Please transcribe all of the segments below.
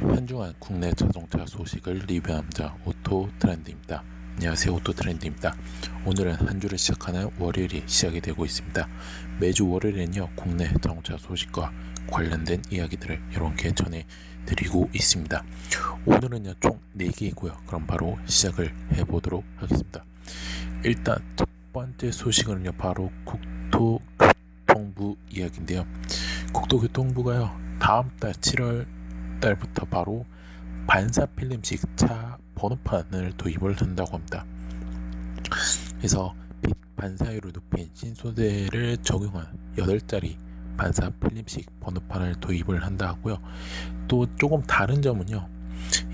현중한 국내 자동차 소식을 리뷰합니다. 오토 트렌드입니다. 안녕하세요. 오토 트렌드입니다. 오늘은 한 주를 시작하는 월요일이 시작이 되고 있습니다. 매주 월요일엔요, 국내 자동차 소식과 관련된 이야기들을 이렇게 전해드리고 있습니다. 오늘은요, 총 4개이고요. 그럼 바로 시작을 해보도록 하겠습니다. 일단 첫 번째 소식은요, 바로 국토교통부 이야기인데요. 국토교통부가요, 다음 달 7월 달부터 바로 반사 필름식 차 번호판을 도입을 한다고 합니다. 그래서 빛 반사율을 높인 신소재를 적용한 8자리 반사 필름식 번호판을 도입을 한다 하고요. 또 조금 다른 점은요.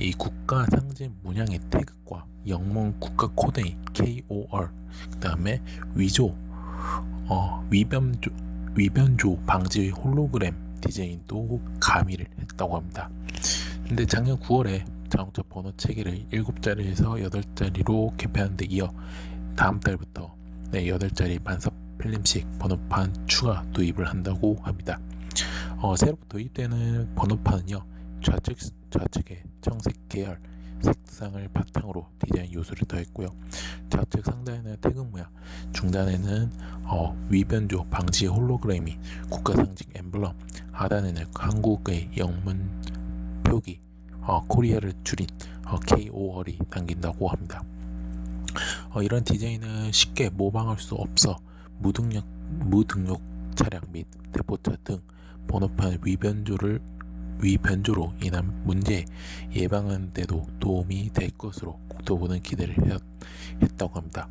이 국가 상징 문양의 태극과 영문 국가 코드인 KOR 그 다음에 위조 어, 위변조 위변조 방지 홀로그램 디자인도 가미를 했다고 합니다. 근데 작년 9월에 자동차 번호 체계를 7자리에서 8자리로 개편한 데 이어 다음 달부터 네, 8자리 반사 필름식 번호판 추가 도입을 한다고 합니다. 어, 새로 도입되는 번호판은요. 좌측, 좌측에 청색 계열 색상을 바탕으로 디자인 요소를 더했고요. 좌측 상단에는 태극 모양, 중단에는 어, 위변조 방지 홀로그램이 국가상징 엠블럼, 하단에는 한국의 영문 표기 어, 코리아를 줄인 어, KOR이 담긴다고 합니다. 어, 이런 디자인은 쉽게 모방할 수 없어 무등록, 무등록 차량 및 대포차 등 번호판 위변조를 위 변조로 인한 문제 예방하는 데도 도움이 될 것으로 국토부는 기대를 했, 했다고 합니다.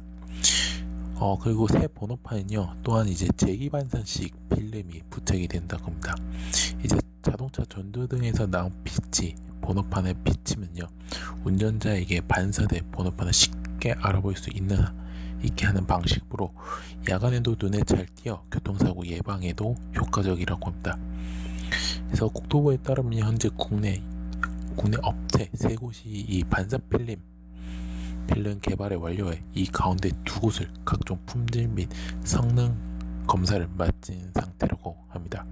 어, 그리고 새 번호판은요, 또한 이제 제기반사식 필름이 부착이 된다고 합니다. 이제 자동차 전조등에서 나온 빛이 번호판에 비치면요, 운전자에게 반사된 번호판을 쉽게 알아볼 수 있는 있게 하는 방식으로 야간에도 눈에 잘 띄어 교통사고 예방에도 효과적이라고 합니다. 그래서 국토부에 따르면 현재 국내 국내 업체 세 곳이 이 반사 필름 필름 개발에 완료해 이 가운데 두 곳을 각종 품질 및 성능 검사를 마친 상태라고 합니다.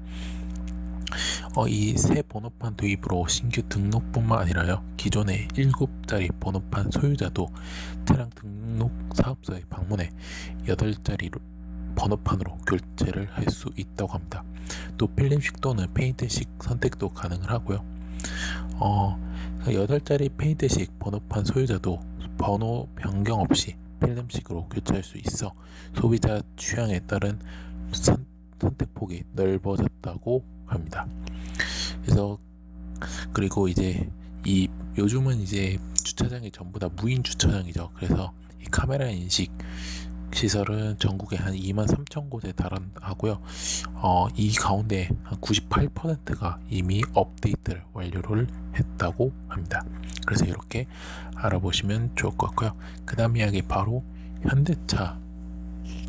어, 이 새 번호판 도입으로 신규 등록뿐만 아니라요 기존의 7자리 번호판 소유자도 차량 등록 사업소에 방문해 8자리 번호판으로 교체를 할 수 있다고 합니다. 또 필름식 또는 페인트식 선택도 가능을 하고요. 어, 8자리 페인트식 번호판 소유자도 번호 변경 없이 필름식으로 교체할 수 있어 소비자 취향에 따른 선, 선택폭이 넓어졌다고 합니다. 그래서 그리고 이제 이 요즘은 이제 주차장이 전부 다 무인 주차장이죠. 그래서 이 카메라 인식 시설은 전국에 한 2만 3천 곳에 달하고요. 어, 이 가운데 한 98%가 이미 업데이트를 완료를 했다고 합니다. 그래서 이렇게 알아보시면 좋을 것 같고요. 그 다음 이야기 바로 현대차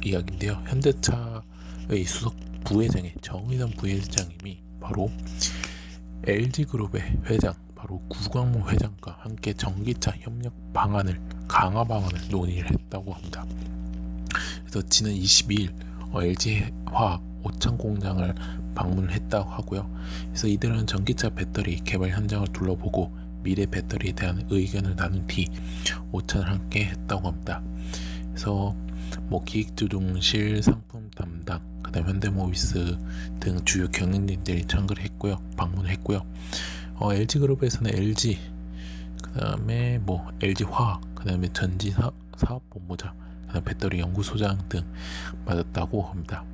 이야기인데요. 현대차의 수석 부회장의 정의선 부회장님이 바로 LG그룹의 회장 바로 구광모 회장과 함께 전기차 협력 방안을 강화 방안을 논의를 했다고 합니다. 지난 22일 어, LG화학 오창 공장을 방문을 했다고 하고요. 그래서 이들은 전기차 배터리 개발 현장을 둘러보고 미래 배터리에 대한 의견을 나눈 뒤 오찬을 함께 했다고 합니다. 그래서 뭐 기획조종실 상품 담당, 그다음 현대모비스 등 주요 경영진들이 참가를 했고요, 방문을 했고요. 어, LG 그룹에서는 LG, 그다음에 뭐 LG 화학, 그다음에 전지 사, 사업본부장, 배터리 연구소장 등 받았다고 합니다.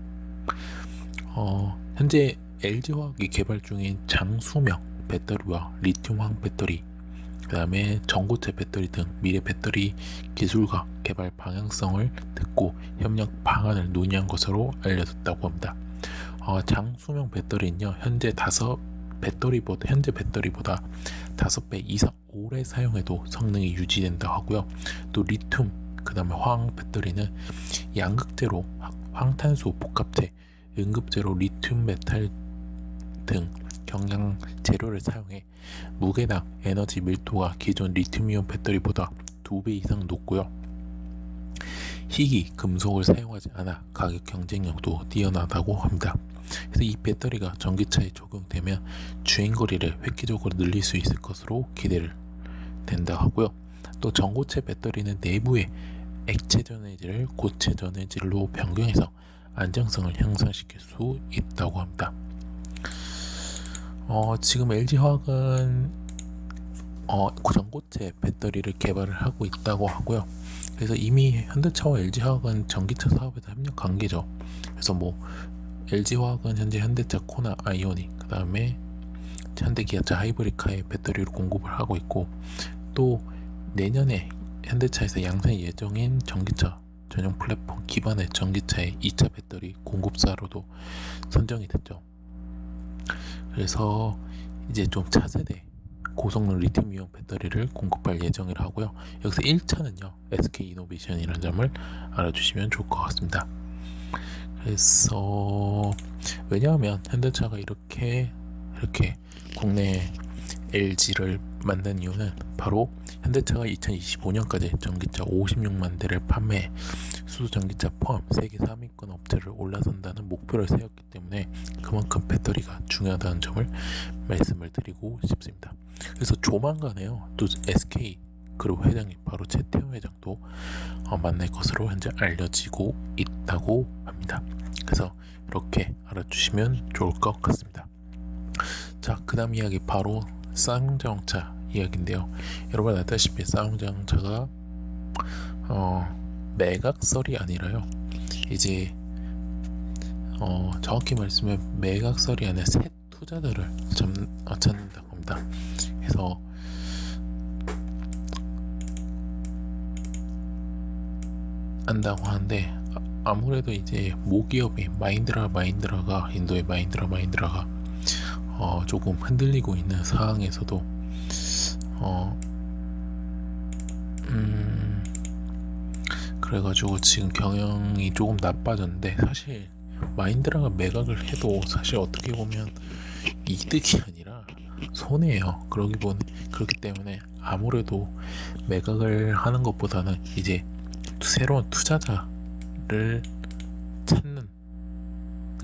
어, 현재 LG 화학이 개발 중인 장수명 배터리와 리튬황 배터리, 그 다음에 전고체 배터리 등 미래 배터리 기술과 개발 방향성을 듣고 협력 방안을 논의한 것으로 알려졌다고 합니다. 어, 장수명 배터리는요, 현재 다섯 배터리보다 현재 배터리보다 다섯 배 이상 오래 사용해도 성능이 유지된다 하고요. 또 리튬 그 다음에 화학 배터리는 양극재로 황탄소 복합체, 응급제로 리튬 메탈 등 경량 재료를 사용해 무게당 에너지 밀도가 기존 리튬이온 배터리보다 2배 이상 높고요. 희귀 금속을 사용하지 않아 가격 경쟁력도 뛰어나다고 합니다. 그래서 이 배터리가 전기차에 적용되면 주행거리를 획기적으로 늘릴 수 있을 것으로 기대를 된다 하고요. 또 전고체 배터리는 내부에 액체 전해질을 고체 전해질로 변경해서 안정성을 향상시킬 수 있다고 합니다. 어, 지금 LG화학은 어, 전고체 배터리를 개발을 하고 있다고 하고요. 그래서 이미 현대차와 LG화학은 전기차 사업에서 협력 관계죠. 그래서 뭐 LG화학은 현재 현대차 코나 아이오닉, 그 다음에 현대 기아차 하이브리카의 배터리를 공급을 하고 있고 또 내년에 현대차에서 양산 예정인 전기차 전용 플랫폼 기반의 전기차의 2차 배터리 공급사로도 선정이 됐죠. 그래서 이제 좀 차세대 고성능 리튬이온 배터리를 공급할 예정이라 하고요. 여기서 1차는요, SK 이노베이션이라는 점을 알아주시면 좋을 것 같습니다. 그래서 왜냐하면 현대차가 이렇게 이렇게 국내 LG를 만든 이유는 바로 현대차가 2025년까지 전기차 56만 대를 판매, 수소 전기차 포함 세계 3위권 업체를 올라선다는 목표를 세웠기 때문에 그만큼 배터리가 중요하다는 점을 말씀을 드리고 싶습니다. 그래서 조만간에요. 또 SK 그룹 회장님 바로 최태원 회장도 어, 만날 것으로 현재 알려지고 있다고 합니다. 그래서 이렇게 알아주시면 좋을 것 같습니다. 자, 그 다음 이야기 바로 쌍자동차 이야기인데요. 여러분 알다시피 쌍자동차가 어, 매각설이 아니라요. 이제 어, 정확히 말씀하면 매각설이 아니라 새 투자자를 잡, 어, 찾는다고 합니다. 그래서 한다고 하는데 아- 아무래도 이제 모기업이 마인드라 마인드라가 인도의 마인드라 마인드라가 어, 조금 흔들리고 있는 상황에서도 어, 음, 그래가지고 지금 경영이 조금 나빠졌는데 사실 마인드라가 매각을 해도 사실 어떻게 보면 이득이 아니라 손해예요. 그러기 보니 그렇기 때문에 아무래도 매각을 하는 것보다는 이제 새로운 투자자를 찾는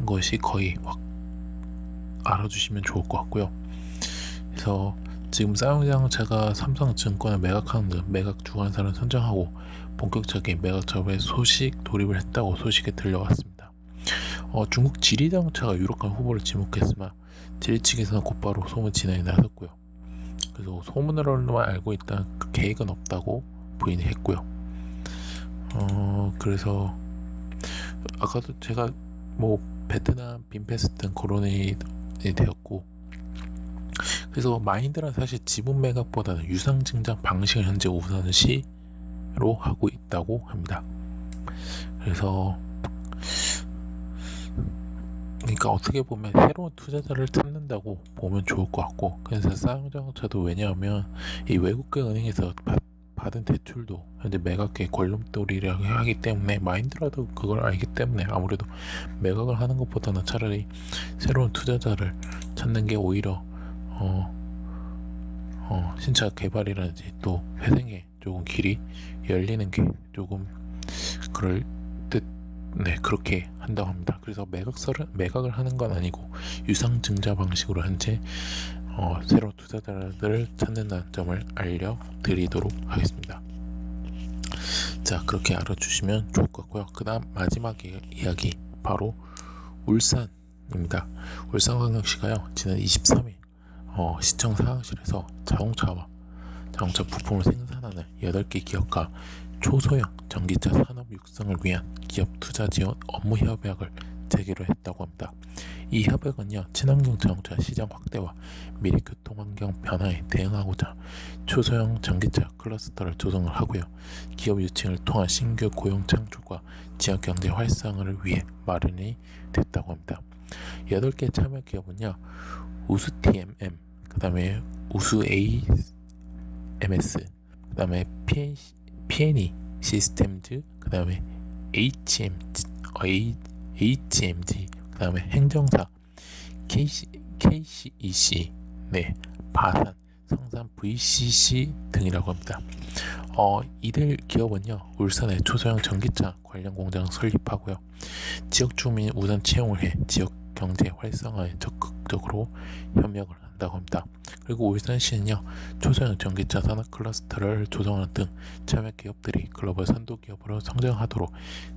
것이 거의 확 알아주시면 좋을 것 같고요. 그래서 지금 쌍용자동차가 삼성증권을 매각하는 등 매각 주관사를 선정하고 본격적인 매각 작업에 소식 돌입을 했다고 소식이 들려왔습니다. 어, 중국 지리자동차가 유력한 후보를 지목했으나 지리 측에서는 곧바로 소문 진행에 나섰고요. 그래서 소문으로만 알고 있다 그 계획은 없다고 부인을 했고요. 어, 그래서 아까도 제가 뭐 베트남 빈페스 등 거론이 되었고 그래서 마인드란 사실 지분 매각보다는 유상 증장 방식을 현재 우선시로 하고 있다고 합니다. 그래서 그러니까 어떻게 보면 새로운 투자자를 찾는다고 보면 좋을 것 같고 그래서 쌍자동차도 왜냐하면 이 외국계 은행에서 받, 받은 대출도 현재 매각의 걸림돌이라고 하기 때문에 마인드라도 그걸 알기 때문에 아무래도 매각을 하는 것보다는 차라리 새로운 투자자를 찾는 게 오히려 어, 어, 신차 개발이라든지 또 회생에 조금 길이 열리는 게 조금 그럴 듯, 네, 그렇게 한다고 합니다. 그래서 매각설을, 매각을 하는 건 아니고 유상증자 방식으로 현재 어, 새로운 투자자들을 찾는다는 점을 알려드리도록 하겠습니다. 자, 그렇게 알아주시면 좋을 것 같고요. 그 다음 마지막 이- 이야기, 바로 울산입니다. 울산광역시가요, 지난 23일 어, 시청 사무실에서 자동차와 자동차 부품을 생산하는 8개 기업과 초소형 전기차 산업 육성을 위한 기업 투자 지원 업무 협약을 재개로 했다고 합니다. 이 협약은요, 친환경 자동차 시장 확대와 미래 교통 환경 변화에 대응하고자 초소형 전기차 클러스터를 조성을 하고요. 기업 유치를 통한 신규 고용 창출과 지역 경제 활성화를 위해 마련이 됐다고 합니다. 8개 참여 기업은요. 우수 TMM, 그 다음에 우수 AMS, 그 다음에 PN, PNE 시스템즈, 그 다음에 HM, 어, HMG, 그 다음에 행정사, KC, KCEC, 네, 바산, 성산 VCC 등이라고 합니다. 어, 이들 기업은요 울산에 초소형 전기차 관련 공장 설립하고요 지역 주민 우선 채용을 해 지역 경제 활성화에 적극적으로 협력을 한다고 합니다. 그리고 울산시는요 초소형 전기차 산업 클러스터를 조성하는 등 참여 기업들이 글로벌 선도 기업으로 성장하도록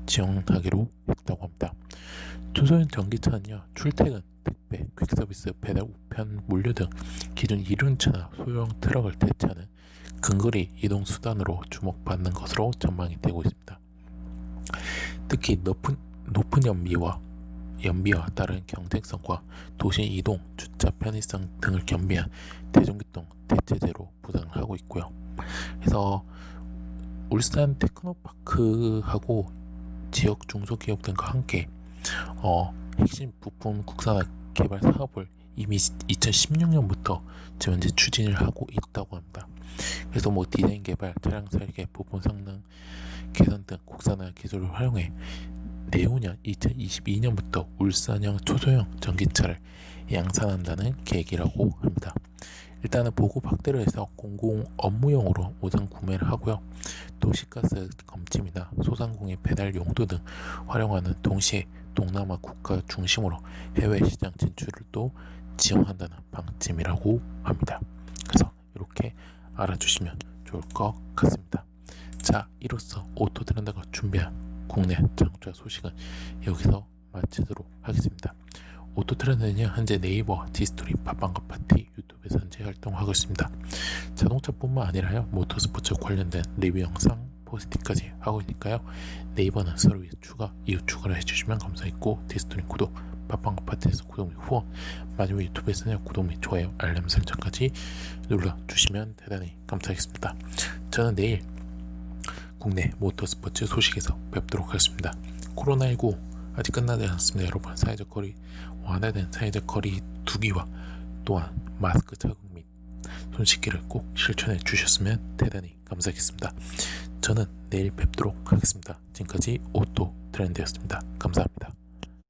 지원하기로 했다고 합니다. 초소형 전기차는요 출퇴근, 택배, 퀵서비스, 배달, 우편, 물류 등 기존 이륜차나 소형 트럭을 대체하는 근거리 이동 수단으로 주목받는 것으로 전망이 되고 있습니다. 특히 높은 높은 연비와 연비와 따른 경쟁성과 도시 이동, 주차 편의성 등을 겸비한 대중교통 대체제로 부상을 하고 있고요. 그래서 울산 테크노파크하고 지역 중소기업 등과 함께 어, 핵심 부품 국산화 개발 사업을 이미 2016년부터 지금 현재 추진을 하고 있다고 합니다. 그래서 뭐 디자인 개발, 차량 설계, 부품 성능 개선 등 국산화 기술을 활용해 내후년 2022년부터 울산형 초소형 전기차를 양산한다는 계획이라고 합니다. 일단은 보급 확대를 해서 공공 업무용으로 우선 구매를 하고요. 도시가스 검침이나 소상공인 배달 용도 등 활용하는 동시에 동남아 국가 중심으로 해외 시장 진출을 또 지원한다는 방침이라고 합니다. 그래서 이렇게 알아주시면 좋을 것 같습니다. 자, 이로써 오토 트렌드가 준비한 국내 자동차 소식은 여기서 마치도록 하겠습니다. 오토 트렌드는요 현재 네이버, 디스토리, 팟빵과 파티, 유튜브에서 현재 활동하고 있습니다. 자동차뿐만 아니라요 모터스포츠 관련된 리뷰 영상, 포스팅까지 하고 있으니까요 네이버는 서로 추가, 이후 추가를 해주시면 감사했고 디스토리 구독, 팟빵과 파티에서 구독 및 후원, 마지막 유튜브에서는 구독 및 좋아요, 알람 설정까지 눌러주시면 대단히 감사하겠습니다. 저는 내일 국내 모터스포츠 소식에서 뵙도록 하겠습니다. 코로나19 아직 끝나지 않았습니다. 여러분 사회적 거리 완화된 사회적 거리 두기와 또한 마스크 착용 및 손 씻기를 꼭 실천해 주셨으면 대단히 감사하겠습니다. 저는 내일 뵙도록 하겠습니다. 지금까지 오토 트렌드였습니다. 감사합니다.